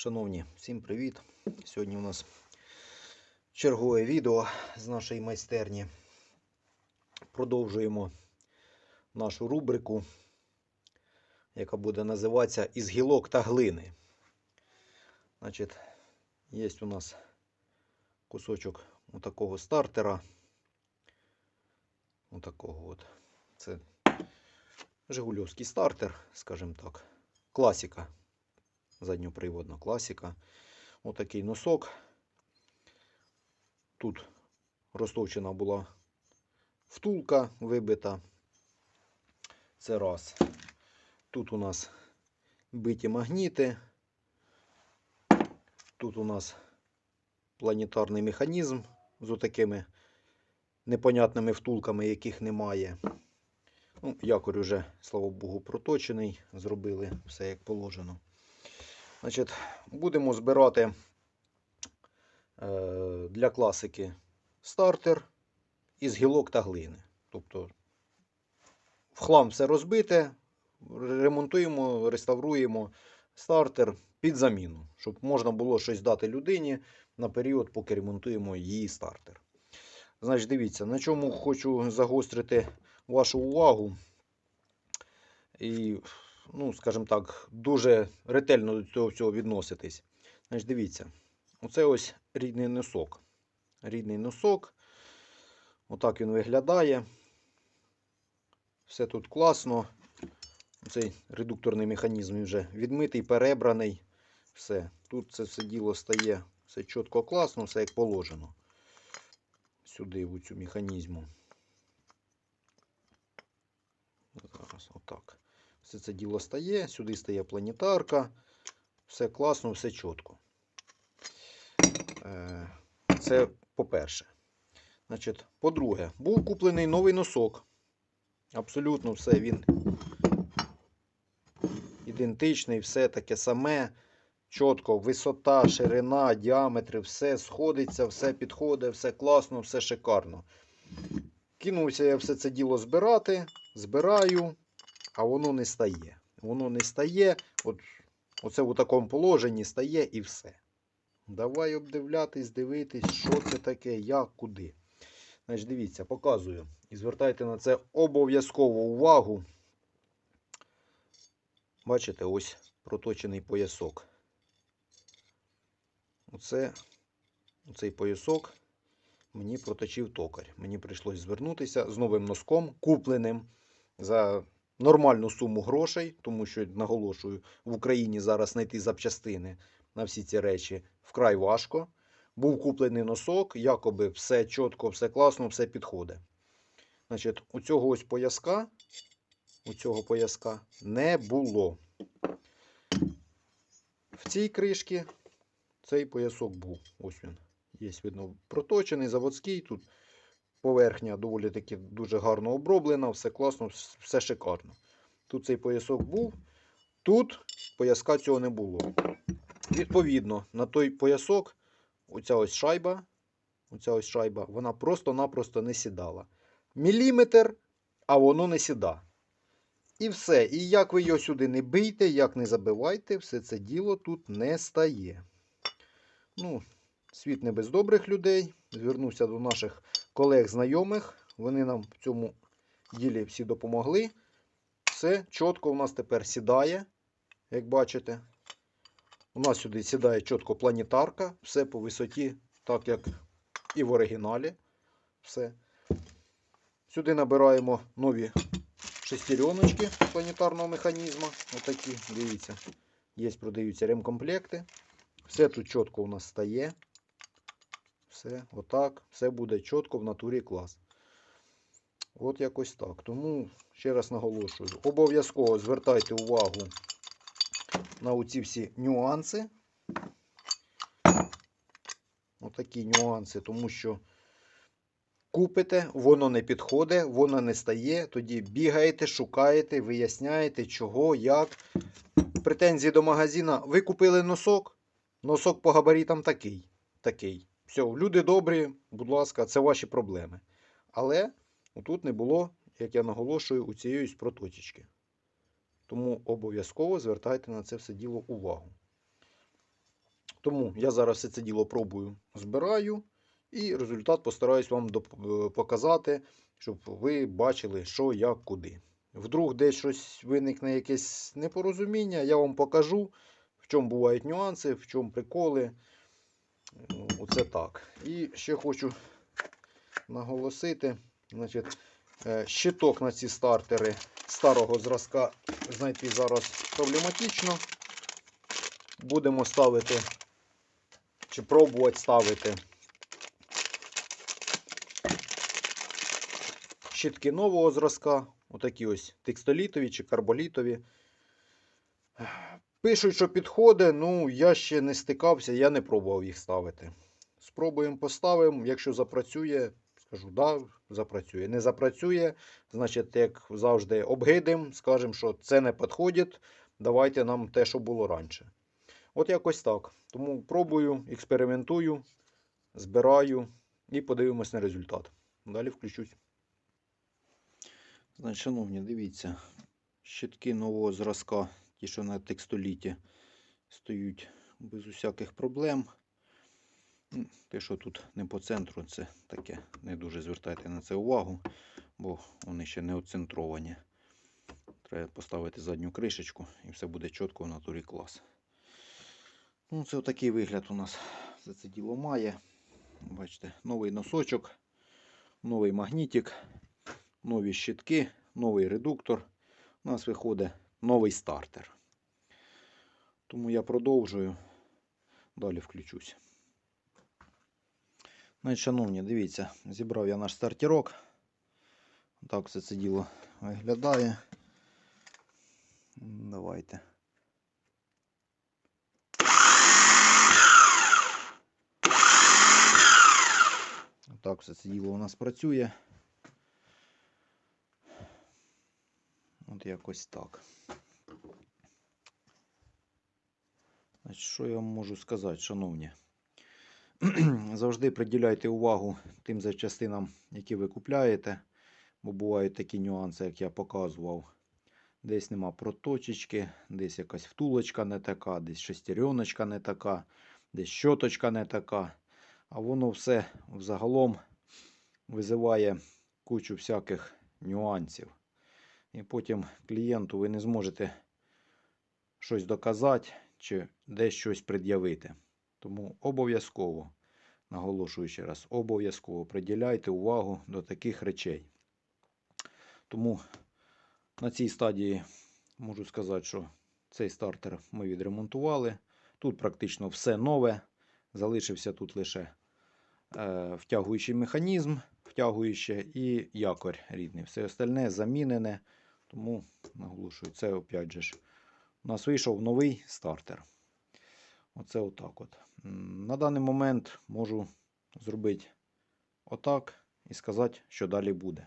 Шановні, всім привіт! Сьогодні у нас чергове відео з нашої майстерні. Продовжуємо нашу рубрику, яка буде називатися Із гілок та глини. Значить, є у нас кусочок отакого стартера. Отакого от. Це Жигульовський стартер, скажімо так. Класика задньоприводна класика. Отакий носок. Тут розточена була втулка вибита. Це раз. Тут у нас биті магніти. Тут у нас планетарний механізм з отакими непонятними втулками, яких немає. Ну, якорь уже, слава Богу, проточений. Зробили все як положено. Значить, будемо збирати е, для класики стартер із гілок та глини. Тобто в хлам все розбите, ремонтуємо, реставруємо стартер під заміну, щоб можна було щось дати людині на період, поки ремонтуємо її стартер. Значить, дивіться, на чому хочу загострити вашу увагу. І ну, скажімо так, дуже ретельно до цього всього відноситись. Значить, дивіться, оце ось рідний носок. Рідний носок. Отак він виглядає. Все тут класно. Цей редукторний механізм вже відмитий, перебраний. Все. Тут це все діло стає все чітко класно, все як положено. Сюди, в цю механізму. Зараз, отак. Все це діло стає, сюди стає планетарка. Все класно, все чітко. Е, Це по-перше. Значить, По-друге, був куплений новий носок. Абсолютно все він ідентичний, все таке саме. Чітко, висота, ширина, діаметри, все сходиться, все підходить, все класно, все шикарно. Кинувся я все це діло збирати, збираю а воно не стає. Воно не стає. От, Оце в такому положенні стає і все. Давай обдивлятись, дивитись, що це таке, як, куди. Значить, Дивіться, показую. І звертайте на це обов'язково увагу. Бачите, ось проточений поясок. Оце, Оцей поясок мені проточив токар. Мені прийшлось звернутися з новим носком, купленим за нормальну суму грошей, тому що, наголошую, в Україні зараз знайти запчастини на всі ці речі вкрай важко. Був куплений носок, якоби все чітко, все класно, все підходить. Значить, у цього ось пояска, у цього пояска не було. В цій кришці цей поясок був. Ось він. Є, видно, проточений, заводський. Тут Поверхня доволі таки дуже гарно оброблена, все класно, все шикарно. Тут цей поясок був, тут пояска цього не було. Відповідно, на той поясок, оця ось шайба, оця ось шайба, вона просто-напросто не сідала. Міліметр, а воно не сіда. І все. І як ви його сюди не бийте, як не забивайте, все це діло тут не стає. Ну, Світ не без добрих людей. Звернувся до наших колег-знайомих. Вони нам в цьому ділі всі допомогли. Все чітко у нас тепер сідає, як бачите. У нас сюди сідає чітко планетарка, все по висоті, так як і в оригіналі. Все. Сюди набираємо нові шестереночки планетарного механізму. Отакі, дивіться, є, продаються ремкомплекти. Все тут чітко у нас стає. Все, отак, все буде чітко в натурі клас. От якось так. Тому, ще раз наголошую, обов'язково звертайте увагу на оці всі нюанси. Отакі нюанси, тому що купите, воно не підходить, воно не стає. Тоді бігаєте, шукаєте, виясняєте, чого, як. Претензії до магазина. Ви купили носок, носок по габаритам такий. такий. Все, люди добрі, будь ласка, це ваші проблеми. Але тут не було, як я наголошую, у цієї проточечки. Тому обов'язково звертайте на це все діло увагу. Тому я зараз все це діло пробую, збираю і результат постараюсь вам е, показати, щоб ви бачили, що, як, куди. Вдруг десь щось виникне якесь непорозуміння, я вам покажу, в чому бувають нюанси, в чому приколи. Ну, Оце так. І ще хочу наголосити, значить, е, щиток на ці стартери старого зразка знайти зараз проблематично. Будемо ставити чи пробувати ставити щитки нового зразка, отакі ось текстолітові чи карболітові. Пишуть, що підходить, ну я ще не стикався, я не пробував їх ставити. Спробуємо поставимо. Якщо запрацює, скажу, да, запрацює. Не запрацює, значить, як завжди, обгидимо, скажемо, що це не підходить. Давайте нам те, що було раніше. От якось так. Тому пробую, експериментую, збираю і подивимось на результат. Далі включусь. Значить, шановні, дивіться, щитки нового зразка, ті, що на текстоліті, стоять без усяких проблем. Ну, Те, що тут не по центру, це таке. Не дуже звертайте на це увагу, бо вони ще не оцентровані. Треба поставити задню кришечку і все буде чітко в натурі клас. Ну, це такий вигляд у нас все це діло має. Бачите, новий носочок, новий магнітик, нові щитки, новий редуктор. У нас виходить новий стартер. Тому я продовжую. Далі включусь. Значить, шановні, дивіться, зібрав я наш стартерок. Так все це діло виглядає. Давайте. Так все це діло у нас працює. От якось так. Значить, що я вам можу сказати, шановні? Завжди приділяйте увагу тим запчастинам, які ви купляєте, бо бувають такі нюанси, як я показував. Десь нема проточечки, десь якась втулочка не така, десь шестереночка не така, десь щоточка не така. А воно все взагалом визиває кучу всяких нюансів. І потім клієнту ви не зможете щось доказати чи десь щось пред'явити. Тому обов'язково, наголошую ще раз, обов'язково приділяйте увагу до таких речей. Тому на цій стадії можу сказати, що цей стартер ми відремонтували. Тут практично все нове. Залишився тут лише е, втягуючий механізм, втягуюче і якорь рідний. Все остальне замінене. Тому наголошую, це опять же ж. У нас вийшов новий стартер. Оце отак от. На даний момент можу зробити отак і сказати, що далі буде.